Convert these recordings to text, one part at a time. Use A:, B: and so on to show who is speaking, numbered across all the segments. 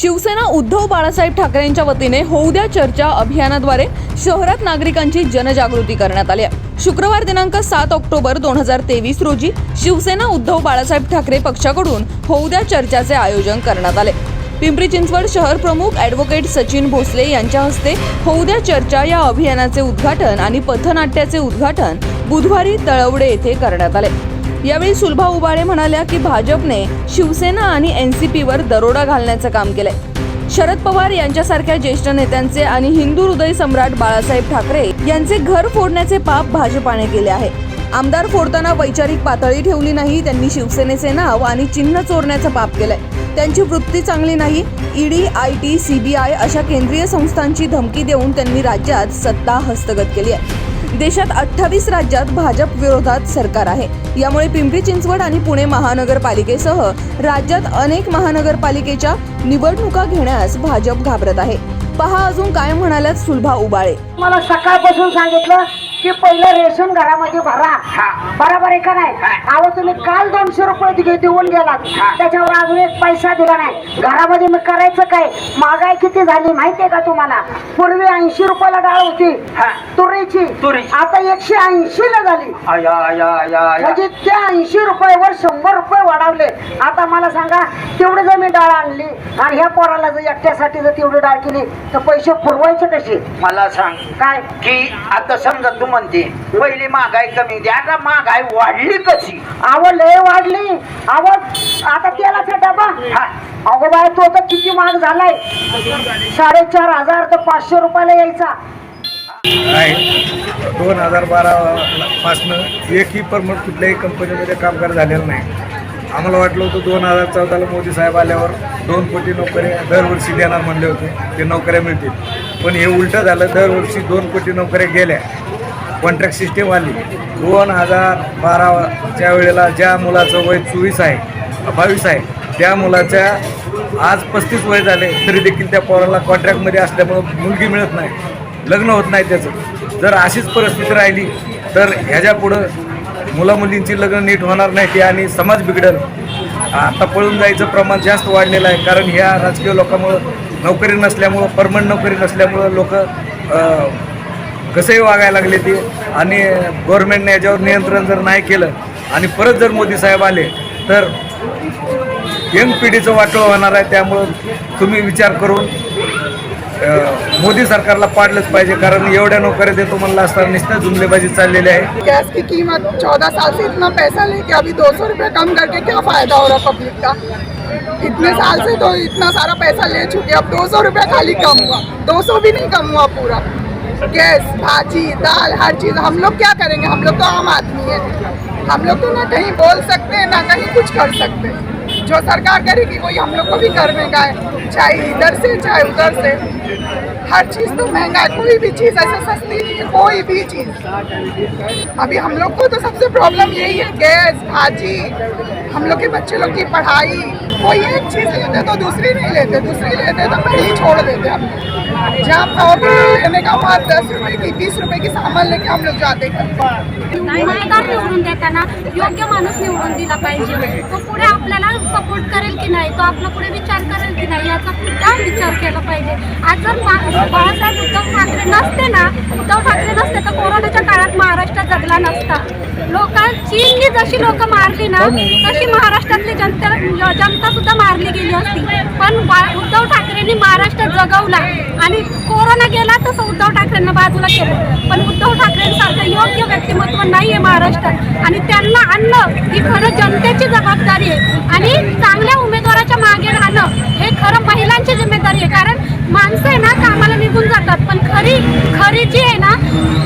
A: शिवसेना उद्धव बाळासाहेब ठाकरेंच्या वतीने होऊ द्या चर्चा अभियानाद्वारे शहरात नागरिकांची जनजागृती करण्यात आली आहे. शुक्रवार दिनांक सात ऑक्टोबर दोन हजार तेवीस रोजी शिवसेना उद्धव बाळासाहेब ठाकरे पक्षाकडून होऊ द्या चर्चाचे आयोजन करण्यात आले. पिंपरी चिंचवड शहर प्रमुख ॲडव्होकेट सचिन भोसले यांच्या हस्ते होऊ द्या चर्चा या अभियानाचे उद्घाटन आणि पथनाट्याचे उद्घाटन बुधवारी तळवडे येथे करण्यात आले. यावेळी सुलभा उबाळे म्हणाल्या की भाजपने शिवसेना आणि एन सी पीवर दरोडा घालण्याचं काम केलंय. शरद पवार यांच्यासारख्या ज्येष्ठ नेत्यांचे आणि हिंदू हृदय सम्राट बाळासाहेब ठाकरे यांचे घर फोडण्याचे पाप भाजपाने केले आहे. आमदार फोडताना वैचारिक पातळी ठेवली नाही त्यांनी शिवसेनेचे नाव आणि चिन्ह चोरण्याचं पाप केलंय. त्यांची वृत्ती चांगली नाही ईडी आय टी सीबीआय अशा केंद्रीय संस्थांची धमकी देऊन त्यांनी राज्यात सत्ता हस्तगत केली आहे. देशात अठ्ठावीस राज्यात भाजप विरोधात सरकार आहे. यामुळे पिंपरी चिंचवड आणि पुणे महानगरपालिकेसह राज्यात अनेक महानगरपालिकेच्या निवडणुका घेण्यास भाजप घाबरत आहे. पहा अजून काय म्हणाल्यात सुलभा उबाळे.
B: मला सकाळपासून सांगितलं की पहिलं रेशन घरामध्ये भरा. बरोबर आहे का नाही? अहो तुम्ही काल दोनशे रुपये दे- देऊन गेलात. त्याच्यावर अजून एक पैसा दिला नाही. घरामध्ये मी करायचं काय? महागाई किती झाली माहितीये का तुम्हाला? पूर्वी ऐंशी रुपयाला डाळ होती. तुरीची. आता एकशे ऐंशी ला झाली म्हणजे त्या ऐंशी रुपयावर शंभर रुपये वाढवले. आता मला सांगा तेवढी जर मी डाळ आणली आणि ह्या पोराला जर एकट्यासाठी जर तेवढी डाळ केली तर पैसे पुरवायचे कसे?
C: मला सांग
B: काय?
C: की आता समजा तू म्हणते पहिली महागाई कमी द्या आता महागाई वाढली कशी?
B: आवड लय वाढली. आवड आता तेलाचा डबा.
C: हा.
B: अगो बाय तो तर किती महाग झालाय. साडेचार हजार तर पाचशे रुपयाला यायचा.
D: आहे दोन हजार बारा पासनं एकही परमनंट कुठल्याही कंपनीमध्ये कामगार झालेलं नाही. आम्हाला वाटलं होतं दोन हजार चौदाला मोदी साहेब आल्यावर दोन कोटी नोकऱ्या दरवर्षी देणार म्हणले होते. ते नोकऱ्या मिळतील. पण हे उलटं झालं दरवर्षी दोन कोटी नोकऱ्या गेल्या. कॉन्ट्रॅक्ट सिस्टीम आली दोन हजार बाराच्या वेळेला ज्या मुलाचं वय चोवीस आहे बावीस आहे त्या मुलाच्या आज पस्तीस वय झाले तरी देखील त्या पोराला कॉन्ट्रॅक्टमध्ये असल्यामुळं मुलगी मिळत नाही. लग्न होत नाही त्याचं. जर अशीच परिस्थिती राहिली तर ह्याच्या पुढं मुला मुलींची लग्न नीट होणार नाही ते आणि समाज बिघडल. आता पळून जायचं प्रमाण जास्त वाढलेलं आहे कारण ह्या राजकीय लोकांमुळं नोकरी नसल्यामुळं परमनंट नोकरी नसल्यामुळं लोक कसंही वागायला लागले ते. आणि गव्हर्नमेंटने याच्यावर नियंत्रण जर नाही केलं आणि परत जर मोदी साहेब आले तर यंग पिढीचं वाटोळ होणार आहे. त्यामुळं तुम्ही विचार करून मोदी सरकारला पाडलंच पाहिजे. कारण एवढ्या नोकऱ्या देतो म्हणलं असताना निश्चित जुमलेबाजी चाललेली आहे.
E: गैस की कीमत चौदह साल से इतना पैसा लेके अभी दो सौ रुपये कम करके क्या फायदा हो रहा पब्लिक का? इतने साल से तो इतना सारा पैसा ले चुके अब दो सौ रुपये खाली कम हुआ। दो सौ भी नहीं कम हुआ पूरा। गैस, भाजी, दाल, हर चीज़। हम लोग क्या करेंगे? हम लोग तो आम आदमी है। हम लोग तो ना कहीं बोल सकते हैं ना कहीं कुछ कर सकते। हैं जो सरकार करेगी, वही हम लोग को भी करने का है। चाहे इधर से, चाहे उधर से। हर चीज़ तो महँगा है। कोई भी चीज़, ऐसा सस्ती नहीं है, कोई भी चीज़। अभी हम लोग को तो सबसे प्रॉब्लम यही है, गैस, भाजी। हम लोग के बच्चे लोग की पढ़ाई कोई एक चीज़ लेते तो दूसरी नहीं लेते दूसरी लेते तो पहली छोड़ देते हम जहाँ प्रॉब्लम लेने का वहाँ दस रुपए की बीस रुपए की सामान लेके हम लोग जाते
F: निवडून देताना योग्य माणूस निवडून दिला पाहिजे तो पुढे आपल्याला सपोर्ट करेल की नाही? तो आपला पुढे विचार करेल की नाही? याचा सुद्धा विचार केला पाहिजे. आज जर बाळासाहेब उद्धव ठाकरे नसते ना उद्धव ठाकरे नसते तर कोरोनाच्या काळात महाराष्ट्र जगला नसता. लोक चीननी जशी लोक मारली ना तशी महाराष्ट्रातली जनता जनता सुद्धा मारली गेली असती. पण उद्धव ठाकरेंनी महाराष्ट्र जगवला. आणि कोरोना गेला तसं उद्धव ठाकरेंना बाजूला केलं. पण किंवा नाही आहे महाराष्ट्रात. आणि त्यांना आणणं ही खरं जनतेची जबाबदारी आहे. आणि चांगल्या उमेदवाराच्या मागे राहणं हे खरं महिलांची जिम्मेदारी आहे. कारण माणसं आहे ना कामाला निघून जातात. पण खरी खरी जी आहे ना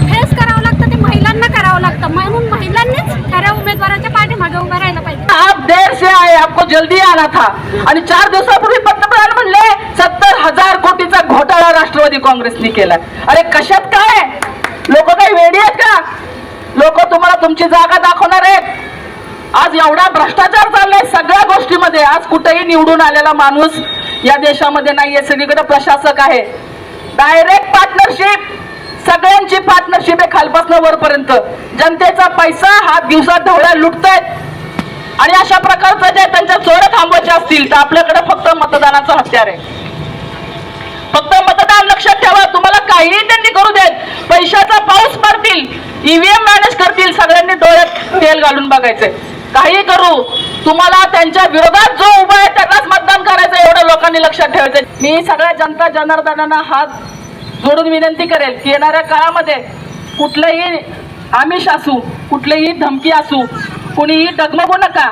F: फेस करावं लागतं ते महिलांना करावं लागतं. म्हणून महिलांनीच खऱ्या उमेदवाराच्या पाठीमागे उभं राहायला पाहिजे.
G: आप देर से आए आपको जल्दी आना था. आणि चार दिवसापूर्वी पंतप्रधान म्हणले सत्तर हजार कोटीचा घोटाळा राष्ट्रवादी काँग्रेसने केला अरे कशात काय लोक काही वेडी आहेत का लोक तुम्हाला तुमची जागा दाखवणार आहे. आज एवढा भ्रष्टाचार चाललाय सगळ्या गोष्टीमध्ये. आज कुठेही निवडून आलेला माणूस या देशामध्ये नाहीये. सगळीकडे प्रशासक आहे. डायरेक्ट पार्टनरशिप सगळ्यांची पार्टनरशिप आहे खालपासून वरपर्यंत. जनतेचा पैसा हा दिवसात ढवळ्या लुटतायत. आणि अशा प्रकारचं जे त्यांच्या चोर थांबवायचे असतील तर आपल्याकडे फक्त मतदानाचं हत्यार आहे. फक्त लक्षात ठेवा. तुम्हाला काहीही त्यांनी करू देत. पैशाचा पाऊस पडतील. ईव्हीएम मॅनेज करतील. सगळ्यांनी डोळ्यात तेल घालून बघायचंय. काही करू. तुम्हाला त्यांच्या विरोधात जो उभा आहे त्यांनाच मतदान करायचं एवढं लोकांनी लक्षात ठेवायचं मी सगळ्या जनता जनार्दनांना हात जोडून विनंती करेल की येणाऱ्या काळामध्ये कुठलंही आमिष असू कुठलीही धमकी असू कुणीही डगमगू नका.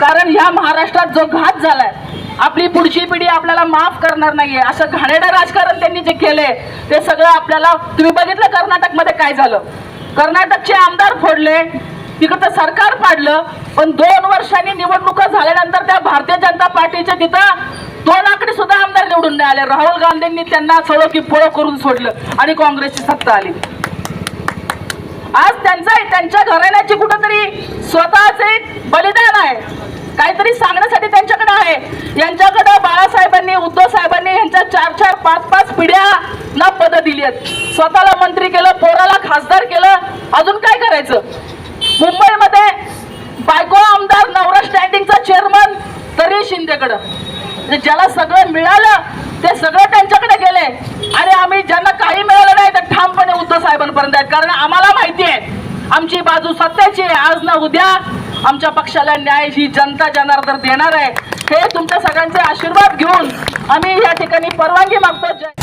G: कारण ह्या महाराष्ट्रात जो घात झालाय आपली पुढची पिढी आपल्याला माफ करणार नाहीये. असं घाणेरडं राजकारण त्यांनी जे केलंय ते सगळं आपल्याला तुम्ही बघितलं कर्नाटकमध्ये काय झालं? कर्नाटकचे आमदार फोडले तिकडचं सरकार पाडलं पण दोन वर्षांनी निवडणुका झाल्यानंतर त्या भारतीय जनता पार्टीच्या तिथं दोन आकडे सुद्धा आमदार निवडून नाही आले. राहुल गांधींनी त्यांना सळो की पोळो करून सोडलं आणि काँग्रेसची सत्ता आली. आज त्यांचा त्यांच्या घराण्याची कुठंतरी स्वतःचे बलिदान आहे. काहीतरी सांगण्यासाठी त्यांच्याकडे आहे. यांच्याकडे बाळासाहेबांनी उद्धव साहेबांनी यांच्या चार चार पाच पाच पिढ्या ना पदं दिली आहेत. स्वतःला मंत्री केलं पोराला खासदार केलं अजून काय करायचं? मुंबईमध्ये बायको आमदार नवरा स्टँडिंगचा चेअरमन तरी शिंदेकडं. म्हणजे ज्याला सगळं मिळालं ते सगळं त्यांच्याकडे गेले. आणि आम्ही ज्यांना काही मिळालं नाही ते ठामपणे उद्धव साहेबांपर्यंत आहेत. कारण आम्हाला माहिती आहे आमची बाजू सत्याची आहे. आज ना उद्या आमच्या पक्षाला न्याय ही जनता जनार्दन देणार आहे. हे तुमच्या सगळ्यांचे आशीर्वाद घेऊन आम्ही या ठिकाणी परवानगी मागतो जय